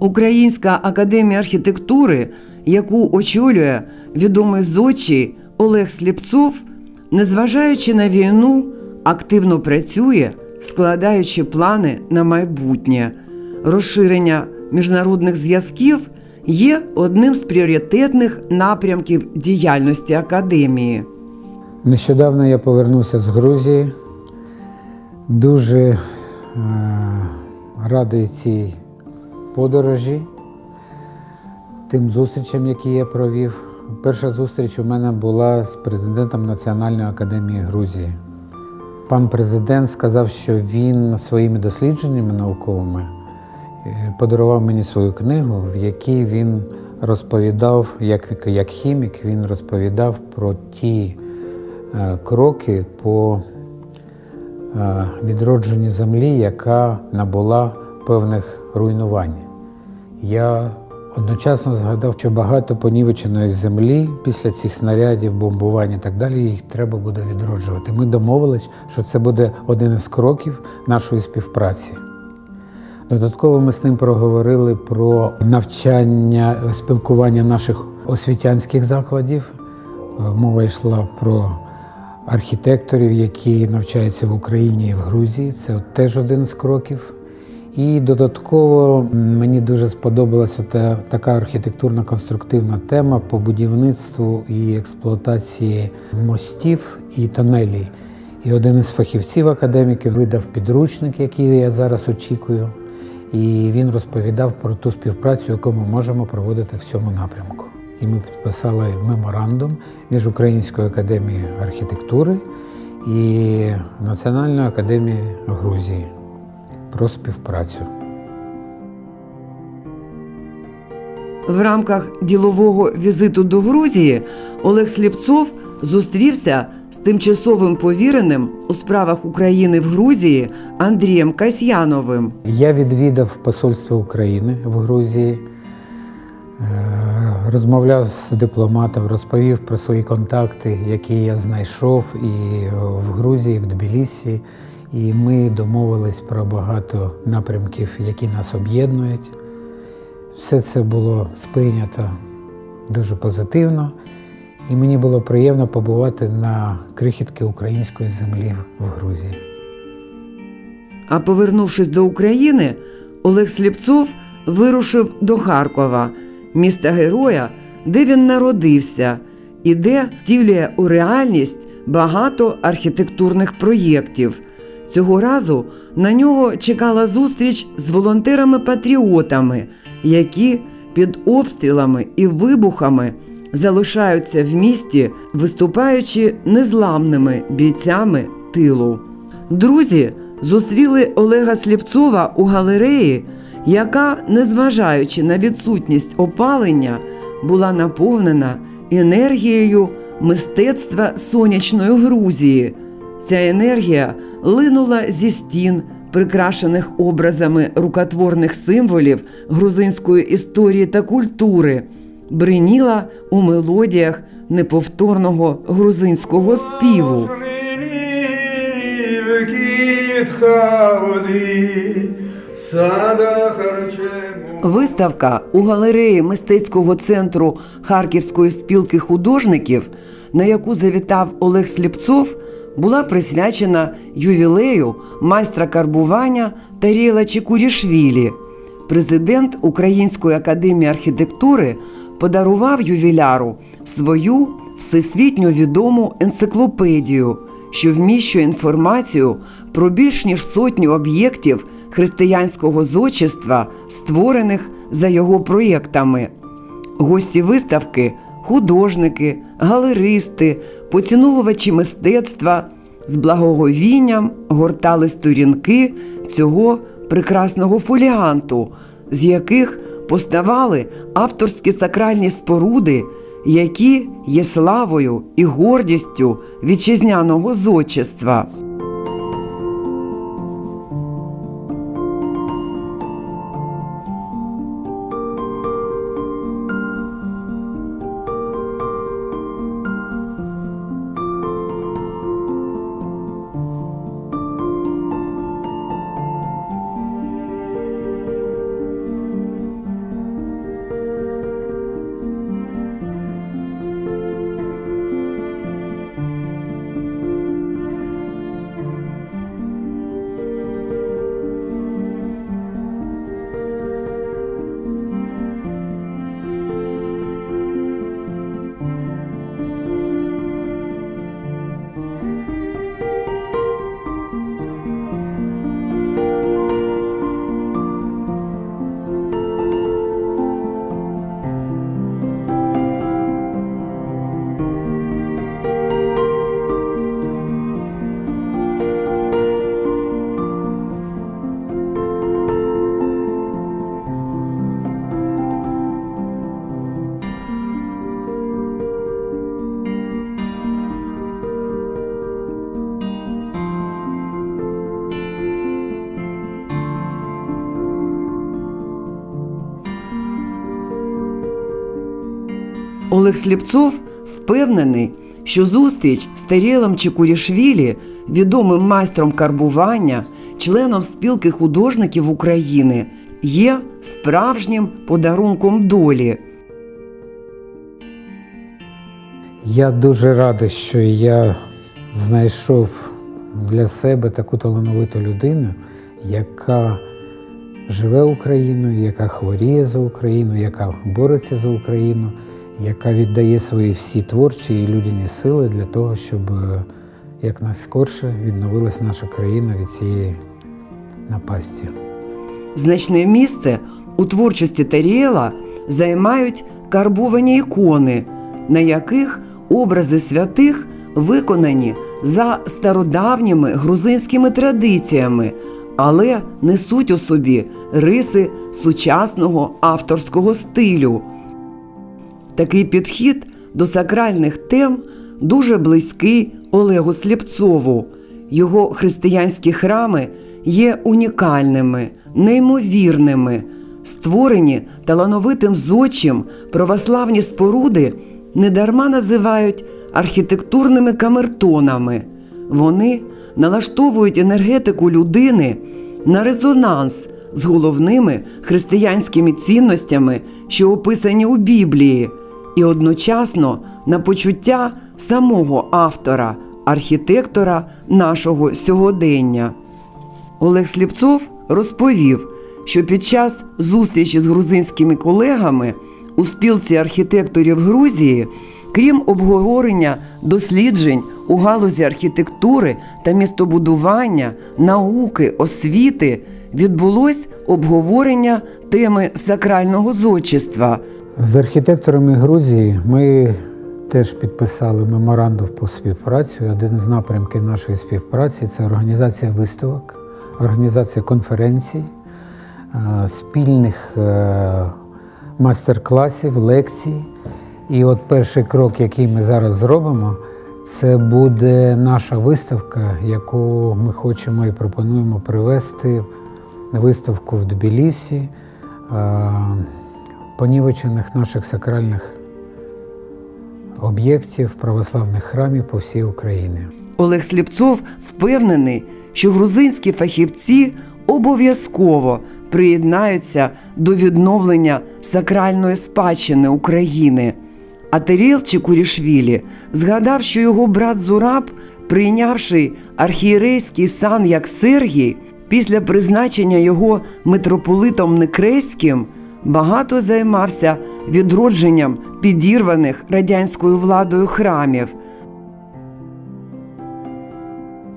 Українська академія архітектури, яку очолює відомий зодчий Олег Сліпцов, незважаючи на війну, активно працює, складаючи плани на майбутнє. Розширення міжнародних зв'язків є одним з пріоритетних напрямків діяльності академії. Нещодавно я повернувся з Грузії. Дуже е, радий цій подорожі, тим зустрічам, які я провів. Перша зустріч у мене була з президентом Національної академії Грузії. Пан президент сказав, що він своїми дослідженнями науковими е, подарував мені свою книгу, в якій він розповідав, як, як хімік, він розповідав про ті е, кроки по е, відродженню землі, яка набула певних руйнувань. Я одночасно згадав, що багато понівеченої землі після цих снарядів, бомбувань і так далі, їх треба буде відроджувати. Ми домовились, що це буде один із кроків нашої співпраці. Додатково ми з ним проговорили про навчання, спілкування наших освітянських закладів. Е, Мова йшла про архітекторів, які навчаються в Україні і в Грузії. Це теж один з кроків. І додатково мені дуже сподобалася та, така архітектурна конструктивна тема по будівництву і експлуатації мостів і тунелей. І один із фахівців академіків видав підручник, який я зараз очікую. І він розповідав про ту співпрацю, яку ми можемо проводити в цьому напрямку. І ми підписали меморандум між Українською академією архітектури і Національною академією Грузії про співпрацю. В рамках ділового візиту до Грузії Олег Сліпцов зустрівся з тимчасовим повіреним у справах України в Грузії Андрієм Касьяновим. Я відвідав посольство України в Грузії, е, розмовляв з дипломатом, розповів про свої контакти, які я знайшов і в Грузії, і в Тбілісі. І ми домовились про багато напрямків, які нас об'єднують. Все це було сприйнято дуже позитивно, і мені було приємно побувати на крихітки української землі в Грузії. А повернувшись до України, Олег Сліпцов вирушив до Харкова, міста героя, де він народився, і де втілює у реальність багато архітектурних проєктів. Цього разу на нього чекала зустріч з волонтерами-патріотами, які під обстрілами і вибухами залишаються в місті, виступаючи незламними бійцями тилу. Друзі зустріли Олега Сліпцова у галереї, яка, незважаючи на відсутність опалення, була наповнена енергією мистецтва сонячної Грузії. Ця енергія линула зі стін, прикрашених образами рукотворних символів грузинської історії та культури, бриніла у мелодіях неповторного грузинського співу. Виставка у галереї мистецького центру Харківської спілки художників, на яку завітав Олег Сліпцов, була присвячена ювілею майстра карбування Таріла Чекурішвілі. Президент Української академії архітектури подарував ювіляру свою всесвітньо відому енциклопедію, що вміщує інформацію про більш ніж сотню об'єктів християнського зодчества, створених за його проєктами. Гості виставки художники, галеристи, поціновувачі мистецтва з благоговінням гортали сторінки цього прекрасного фоліанту, з яких поставали авторські сакральні споруди, які є славою і гордістю вітчизняного зодчества. Олег Сліпцов впевнений, що зустріч з Таріелем Чекурішвілі, відомим майстром карбування, членом спілки художників України, є справжнім подарунком долі. Я дуже радий, що я знайшов для себе таку талановиту людину, яка живе Україною, яка хворіє за Україну, яка бореться за Україну, яка віддає свої всі творчі і людяні сили для того, щоб е, якнайскорше відновилась наша країна від цієї напасті. Значне місце у творчості Таріела займають карбовані ікони, на яких образи святих виконані за стародавніми грузинськими традиціями, але несуть у собі риси сучасного авторського стилю. Такий підхід до сакральних тем дуже близький Олегу Сліпцову. Його християнські храми є унікальними, неймовірними. Створені талановитим зодчим православні споруди недарма називають архітектурними камертонами. Вони налаштовують енергетику людини на резонанс з головними християнськими цінностями, що описані у Біблії, і одночасно на почуття самого автора, архітектора нашого сьогодення. Олег Сліпцов розповів, що під час зустрічі з грузинськими колегами у спілці архітекторів Грузії, крім обговорення досліджень у галузі архітектури та містобудування, науки, освіти, відбулось обговорення теми сакрального зодчества. З архітекторами Грузії ми теж підписали меморандум по співпраці. Один з напрямків нашої співпраці це організація виставок, організація конференцій, е, спільних е, майстер-класів, лекцій. І от перший крок, який ми зараз зробимо, це буде наша виставка, яку ми хочемо і пропонуємо привести на виставку в Тбілісі е, понівечених наших сакральних об'єктів православних храмів по всій Україні. Олег Сліпцов впевнений, що грузинські фахівці обов'язково приєднаються до відновлення сакральної спадщини України. А Теріл Чекурішвілі згадав, що його брат Зураб, прийнявши архієрейський сан як Сергій, після призначення його митрополитом Некреським, багато займався відродженням підірваних радянською владою храмів.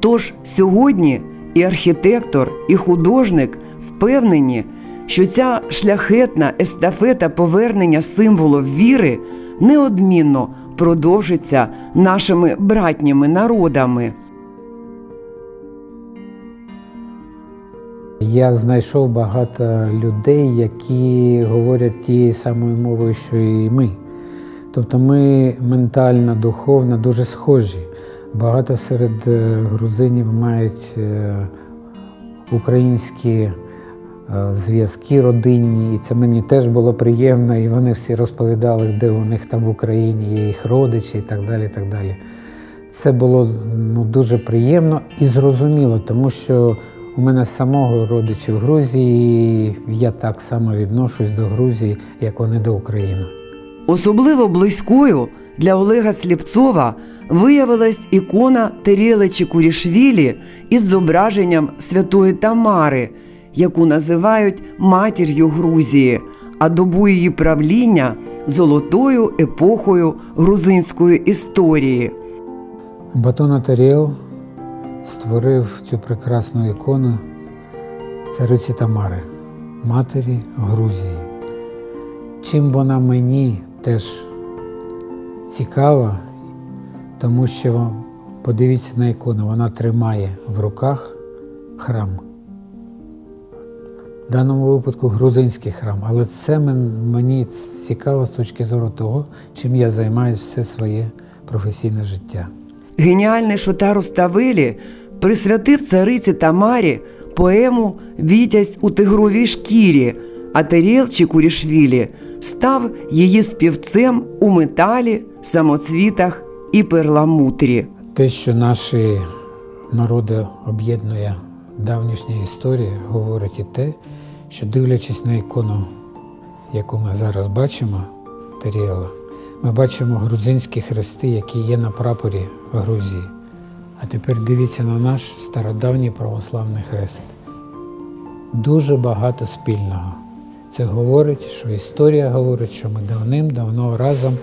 Тож сьогодні і архітектор, і художник впевнені, що ця шляхетна естафета повернення символів віри неодмінно продовжиться нашими братніми народами. Я знайшов багато людей, які говорять тією самою мовою, що і ми. Тобто ми ментально, духовно дуже схожі. Багато серед е, грузинів мають е, українські е, зв'язки родинні, і це мені теж було приємно, і вони всі розповідали, де у них там в Україні є їх родичі і так далі. І так далі. Це було ну, дуже приємно і зрозуміло, тому що у мене самого родичі в Грузії, і я так само відношусь до Грузії, як вони до України. Особливо близькою для Олега Сліпцова виявилась ікона Теріли Чекурішвілі із зображенням святої Тамари, яку називають матір'ю Грузії, а добу її правління золотою епохою грузинської історії. Батон Таріел створив цю прекрасну ікону цариці Тамари, матері Грузії. Чим вона мені теж цікава, тому що подивіться на ікону, вона тримає в руках храм. В даному випадку грузинський храм, але це мені цікаво з точки зору того, чим я займаюся все своє професійне життя. Геніальний Шотару Ставелі присвятив цариці Тамарі поему Вітязь у тигровій шкірі, а Теріл Чекурішвілі став її співцем у металі, самоцвітах і перламутрі. Те, що наші народи об'єднує давнішня історія, говорить і те, що дивлячись на ікону, яку ми зараз бачимо, Теріела, ми бачимо грузинські хрести, які є на прапорі Грузії. А тепер дивіться на наш стародавній православний хрест. Дуже багато спільного. Це говорить, що історія говорить, що ми давним-давно разом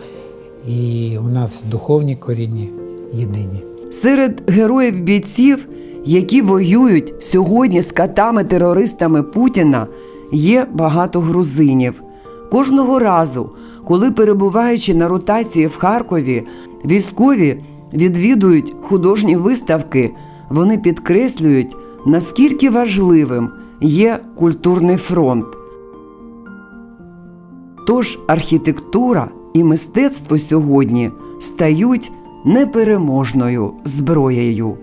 і у нас духовні коріння єдині. Серед героїв бійців, які воюють сьогодні з катами-терористами Путіна, є багато грузинів. Кожного разу, коли перебуваючи на ротації в Харкові, військові відвідують художні виставки, вони підкреслюють, наскільки важливим є культурний фронт. Тож архітектура і мистецтво сьогодні стають непереможною зброєю.